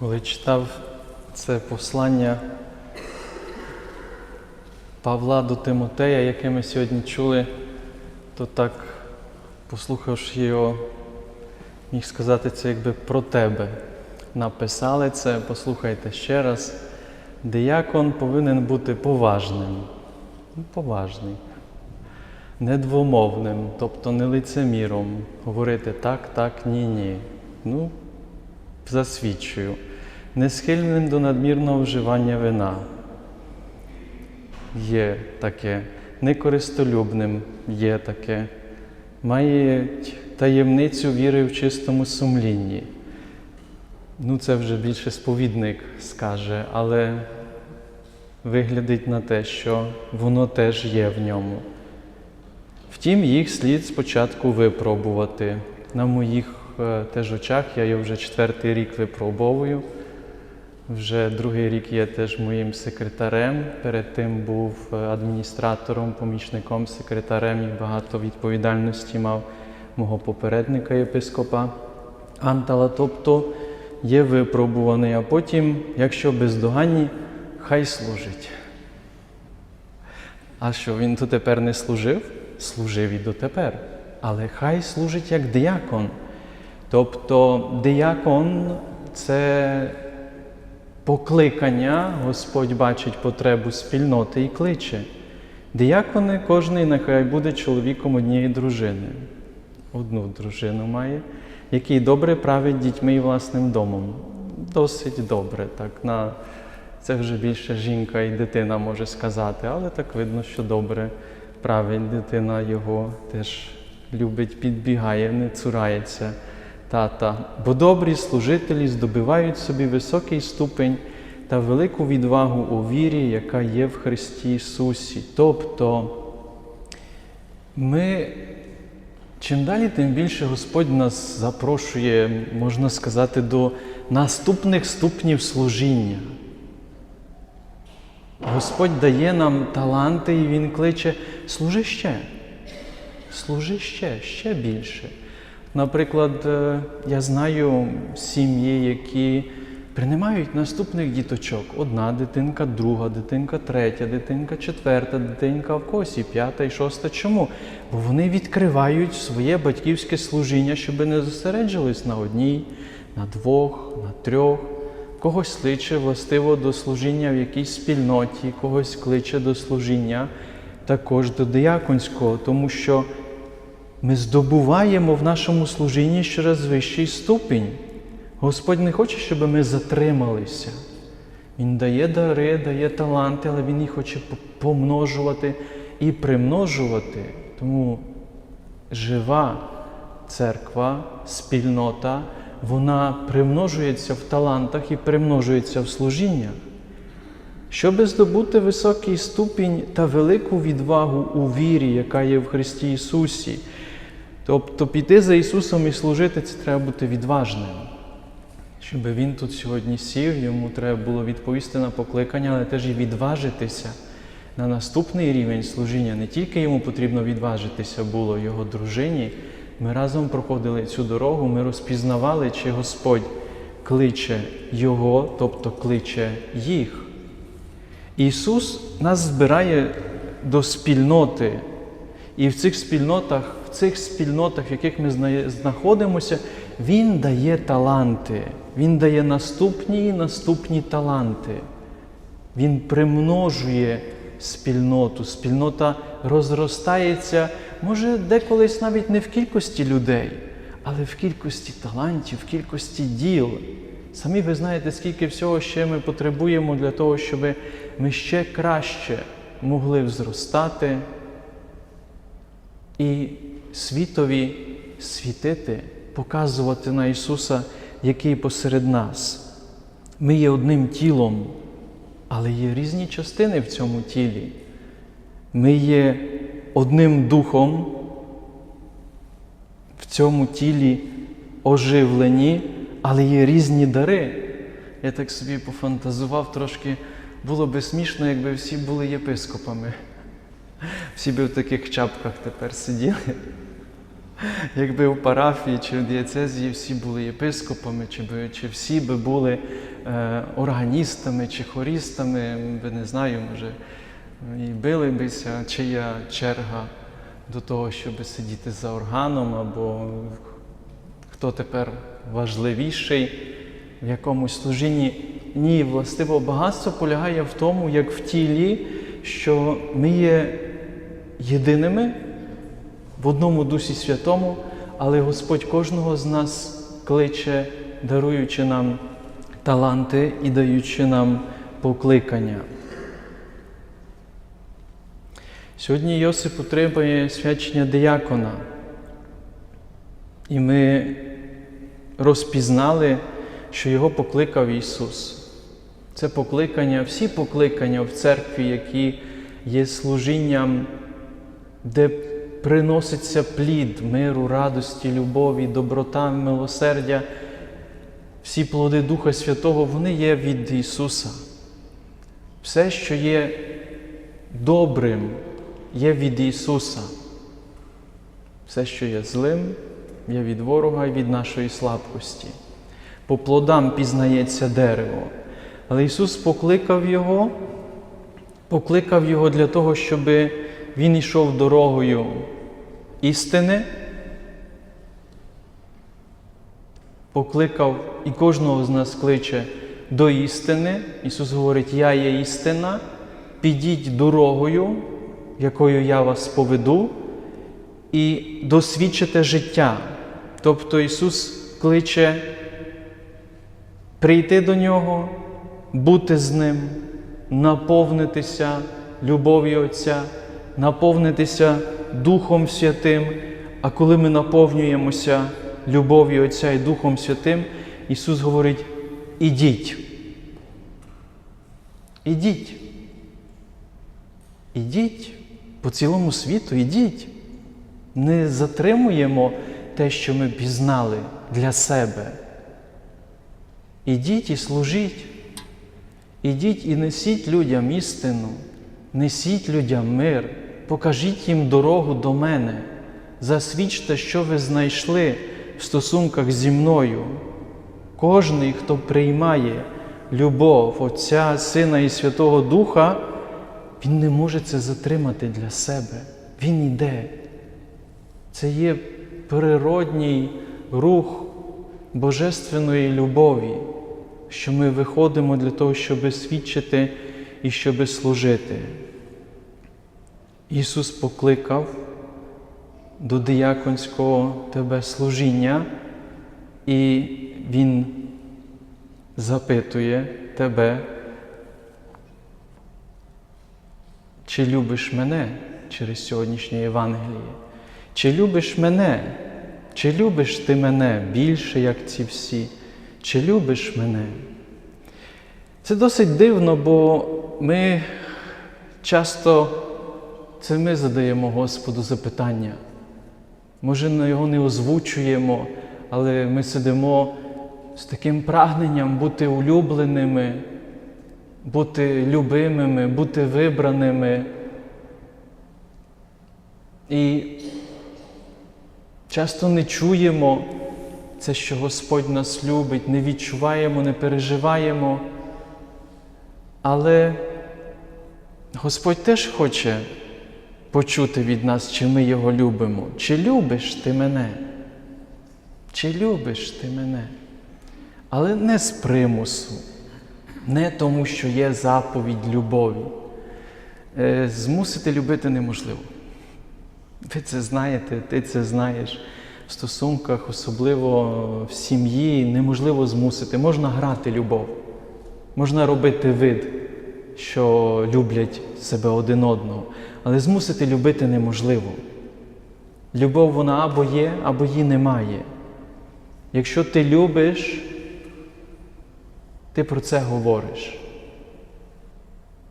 Коли читав це послання Павла до Тимотея, яке ми сьогодні чули, то так, послухавши його, міг сказати це якби про тебе. Написали це, послухайте ще раз. Диякон повинен бути поважним. Ну, Поважний. Недвомовним, тобто не лицеміром. Говорити так, так, ні, ні. Ну, засвідчую. Не схильним до надмірного вживання вина. Є таке. Некористолюбним є таке. Має таємницю віри в чистому сумлінні. Ну, це вже більше сповідник скаже, але виглядить на те, що воно теж є в ньому. Втім, їх слід спочатку випробувати. На моїх е, теж очах я його вже четвертий рік випробовую. Вже другий рік є теж моїм секретарем. Перед тим був е, адміністратором, помічником, секретарем і багато відповідальності мав мого попередника єпископа Антала. Тобто є випробуваний, а потім, якщо бездоганні, хай служить. А що він дотепер не служив? Служив і дотепер. Але хай служить як диякон. Тобто диякон це покликання, Господь бачить потребу спільноти і кличе. Диякони кожний нехай буде чоловіком однієї дружини. Одну дружину має, який добре править дітьми і власним домом. Досить добре. так, на... Це вже більше жінка і дитина може сказати, але так видно, що добре править дитина його теж любить, підбігає, не цурається тата. Бо добрі служителі здобивають собі високий ступень та велику відвагу у вірі, яка є в Христі Ісусі. Тобто ми чим далі, тим більше Господь нас запрошує, можна сказати, до наступних ступнів служіння. Господь дає нам таланти і Він кличе служи ще, служи ще, ще більше. Наприклад, е, я знаю сім'ї, які приймають наступних діточок. Одна дитинка, друга дитинка, третя дитинка, четверта дитинка, в когось і п'ята, і шоста. Чому? Бо вони відкривають своє батьківське служіння, щоб не зосереджувались на одній, на двох, на трьох. Когось кличе властиво до служіння в якійсь спільноті, когось кличе до служіння також до дияконського, тому що ми здобуваємо в нашому служінні щораз вищий ступінь. Господь не хоче, щоб ми затрималися. Він дає дари, дає таланти, але Він їх хоче помножувати і примножувати. Тому жива церква, спільнота, вона примножується в талантах і примножується в служіннях. Щоби здобути високий ступінь та велику відвагу у вірі, яка є в Христі Ісусі. Тобто піти за Ісусом і служити це треба бути відважним. Щоб Він тут сьогодні сів, йому треба було відповісти на покликання, але теж і відважитися на наступний рівень служіння. Не тільки йому потрібно відважитися було його дружині. Ми разом проходили цю дорогу, ми розпізнавали, чи Господь кличе Його, тобто кличе їх. Ісус нас збирає до спільноти, і в цих спільнотах, в цих спільнотах, в яких ми знаходимося, Він дає таланти, Він дає наступні і наступні таланти. Він примножує спільноту. Спільнота розростається, може, деколись навіть не в кількості людей, але в кількості талантів, в кількості діл. Самі ви знаєте, скільки всього ще ми потребуємо для того, щоб ми ще краще могли зростати і світові світити, показувати на Ісуса, який посеред нас. Ми є одним тілом, але є різні частини в цьому тілі. Ми є одним духом в цьому тілі оживлені, але є різні дари. Я так собі пофантазував трошки, було би смішно, якби всі були єпископами. Всі би в таких чапках тепер сиділи. Якби в парафії чи в дієцезії всі були єпископами, чи, би, чи всі би були е, органістами чи хорістами, ви не знаю, може, і били бися, чия черга до того, щоб сидіти за органом, або хто тепер важливіший в якомусь служінні. Ні, властиво багатство полягає в тому, як в тілі, що ми є єдиними в одному Дусі Святому, але Господь кожного з нас кличе, даруючи нам таланти і даючи нам покликання. Сьогодні Йосип отримує свячення диякона. І ми розпізнали, що його покликав Ісус. Це покликання, всі покликання в церкві, які є служінням, де приноситься плід миру, радості, любові, доброта, милосердя. Всі плоди Духа Святого, вони є від Ісуса. Все, що є добрим, є від Ісуса. Все, що є злим, є від ворога і від нашої слабкості. По плодам пізнається дерево. Але Ісус покликав Його, покликав Його для того, щоб Він йшов дорогою істини, покликав і кожного з нас кличе до істини. Ісус говорить, Я є істина, підіть дорогою, якою я вас поведу, і досвідчите життя. Тобто Ісус кличе прийти до Нього, бути з Ним, наповнитися любов'ю Отця, наповнитися Духом Святим. А коли ми наповнюємося любов'ю Отця і Духом Святим, Ісус говорить: ідіть. Ідіть. Ідіть по цілому світу, ідіть. Не затримуємо те, що ми пізнали для себе. Ідіть і служіть. Ідіть і несіть людям істину, несіть людям мир, покажіть їм дорогу до мене, засвідчте, що ви знайшли в стосунках зі мною. Кожний, хто приймає любов Отця, Сина і Святого Духа, він не може це затримати для себе. Він іде. Це є природній рух божественної любові, що ми виходимо для того, щоб свідчити і щоб служити. Ісус покликав до дияконського тебе служіння, і Він запитує тебе, чи любиш мене через сьогоднішнє Євангеліє? Чи любиш мене? Чи любиш ти мене більше, як ці всі? Чи любиш мене? Це досить дивно, бо ми часто це ми задаємо Господу запитання. Може, ми його не озвучуємо, але ми сидимо з таким прагненням бути улюбленими, бути любимими, бути вибраними. І часто не чуємо це, що Господь нас любить, не відчуваємо, не переживаємо. Але Господь теж хоче почути від нас, чи ми Його любимо. Чи любиш ти мене? Чи любиш ти мене? Але не з примусу, не тому, що є заповідь любові. Е, Змусити любити неможливо. Ви це знаєте, ти це знаєш. В стосунках, особливо в сім'ї, неможливо змусити. Можна грати любов, можна робити вид, що люблять себе один одного, але змусити любити неможливо. Любов вона або є, або її немає. Якщо ти любиш, ти про це говориш.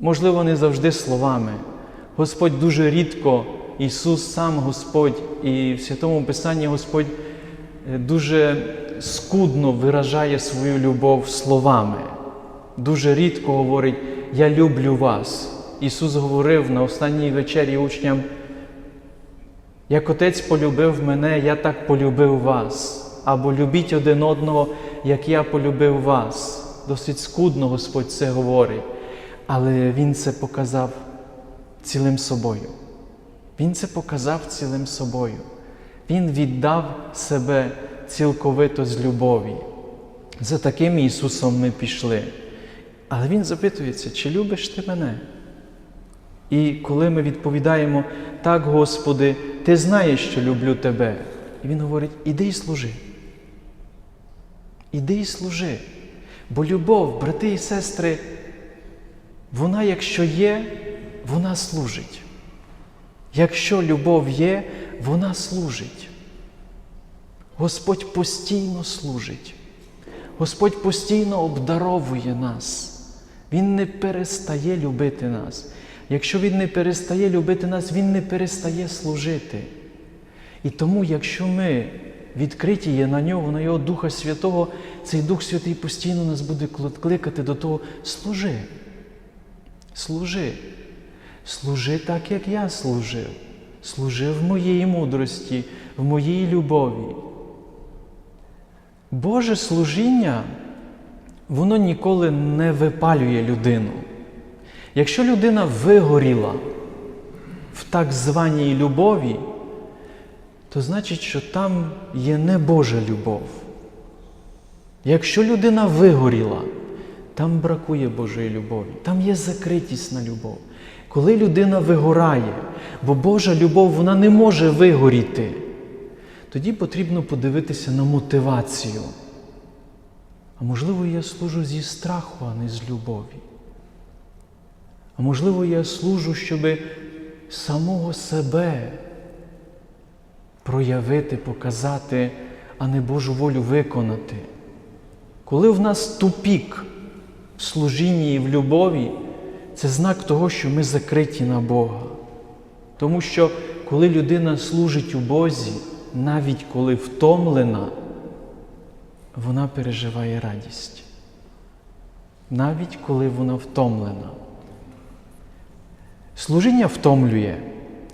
Можливо, не завжди словами. Господь дуже рідко, Ісус сам Господь, і в Святому Писанні Господь е, дуже скудно виражає свою любов словами. Дуже рідко говорить Я люблю вас. Ісус говорив на останній вечері учням, як Отець полюбив мене, я так полюбив вас. Або любіть один одного, як я полюбив вас. досить скудно Господь це говорить, але Він це показав цілим собою. Він це показав цілим собою. Він віддав себе цілковито з любові. За таким Ісусом ми пішли. Але Він запитується, чи любиш ти мене? І коли ми відповідаємо, так, Господи, Ти знаєш, що люблю Тебе. І Він говорить, іди і служи. Іди і служи. Бо любов, брати і сестри, вона, якщо є, вона служить. Якщо любов є, вона служить. Господь постійно служить. Господь постійно обдаровує нас. Він не перестає любити нас. Якщо Він не перестає любити нас, Він не перестає служити. І тому, якщо ми відкриті є на нього, на Його Духа Святого, цей Дух Святий постійно нас буде кликати до того, служи. Служи. Служи так, як я служив. Служи в моїй мудрості, в моїй любові. Боже служіння, воно ніколи не випалює людину. Якщо людина вигоріла в так званій любові, то значить, що там є не Божа любов. Якщо людина вигоріла, там бракує Божої любові, там є закритість на любов. Коли людина вигорає, бо Божа любов вона не може вигоріти, тоді потрібно подивитися на мотивацію. А можливо, я служу зі страху, а не з любові. А можливо, я служу, щоб самого себе проявити, показати, а не Божу волю виконати. Коли в нас тупік в служінні і в любові, це знак того, що ми закриті на Бога. Тому що коли людина служить у Бозі, навіть коли втомлена, вона переживає радість. Навіть коли вона втомлена. Служіння втомлює,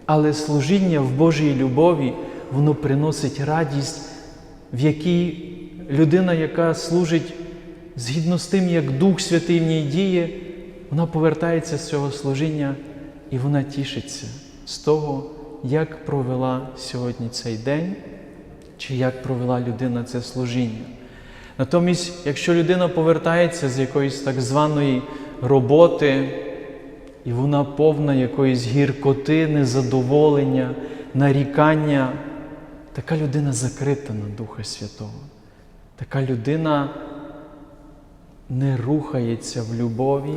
але служіння в Божій любові, воно приносить радість, в якій людина, яка служить згідно з тим, як Дух Святий в ній діє, вона повертається з цього служіння і вона тішиться з того, як провела сьогодні цей день, чи як провела людина це служіння. Натомість, якщо людина повертається з якоїсь так званої роботи, і вона повна якоїсь гіркоти, незадоволення, нарікання, така людина закрита на Духа Святого. Така людина не рухається в любові,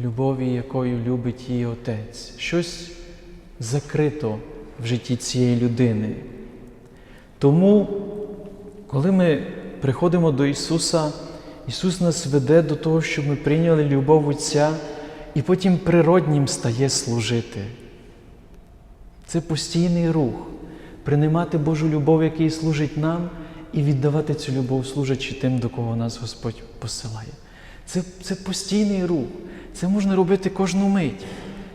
любові, якою любить її Отець. Щось закрито в житті цієї людини. Тому, коли ми приходимо до Ісуса, Ісус нас веде до того, щоб ми прийняли любов Отця, і потім природнім стає служити. Це постійний рух, приймати Божу любов, який служить нам, і віддавати цю любов, служачи тим, до кого нас Господь посилає. Це, Це постійний рух. Це можна робити кожну мить.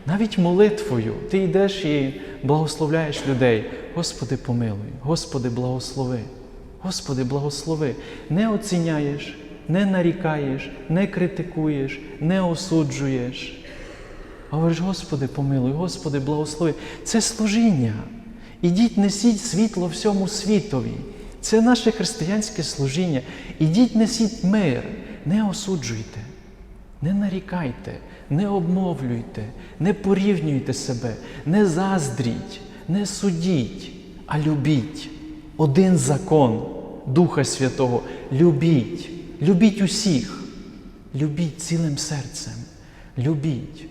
Навіть молитвою ти йдеш і благословляєш людей. Господи, помилуй, Господи, благослови. Господи, благослови. Не оціняєш, не нарікаєш, не критикуєш, не осуджуєш. А говориш, Господи, помилуй, Господи, благослови. Це служіння. Ідіть, несіть світло всьому світові. Це наше християнське служіння. Ідіть, несіть мир, не осуджуйте, не нарікайте, не обмовлюйте, не порівнюйте себе, не заздріть, не судіть, а любіть. Один закон Духа Святого. Любіть, любіть усіх, любіть цілим серцем, любіть.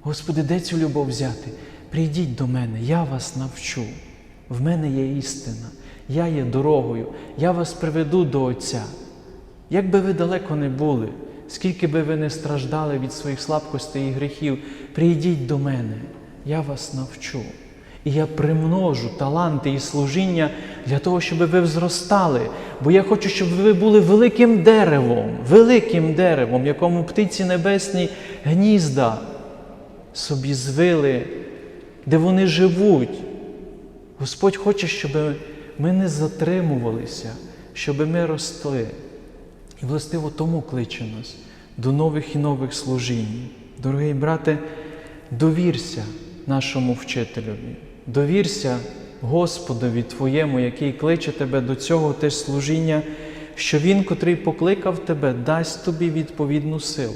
Господи, де цю любов взяти? Прийдіть до мене, я вас навчу. В мене є істина, я є дорогою, я вас приведу до Отця. Як би ви далеко не були, скільки би ви не страждали від своїх слабкостей і гріхів, прийдіть до мене, я вас навчу. І я примножу таланти і служіння для того, щоб ви зростали. Бо я хочу, щоб ви були великим деревом, великим деревом, якому птиці небесні гнізда собі звили, де вони живуть. Господь хоче, щоб ми не затримувалися, щоб ми росли. І властиво тому кличе нас до нових і нових служінь. Дорогий брате, довірся нашому вчителеві, довірся Господові Твоєму, який кличе тебе до цього теж служіння, що Він, котрий покликав тебе, дасть тобі відповідну силу,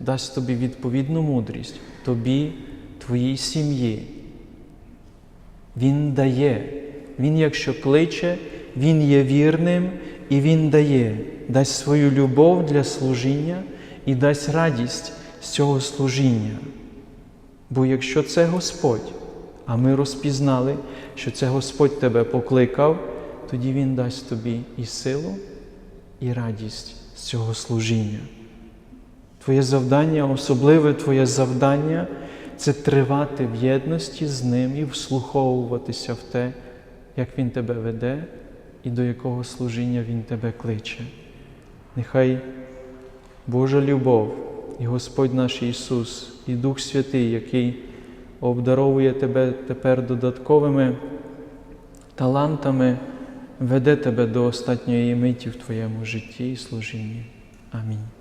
дасть тобі відповідну мудрість, тобі, твоїй сім'ї. Він дає. Він, якщо кличе, Він є вірним і Він дає, дасть свою любов для служіння і дасть радість з цього служіння. Бо якщо це Господь, а ми розпізнали, що це Господь тебе покликав, тоді Він дасть тобі і силу, і радість з цього служіння. Твоє завдання, особливе Твоє завдання це тривати в єдності з Ним і вслуховуватися в те, як Він тебе веде і до якого служіння Він тебе кличе. Нехай Божа любов і Господь наш Ісус, і Дух Святий, який обдаровує тебе тепер додатковими талантами, веде тебе до останньої миті в твоєму житті і служінні. Амінь.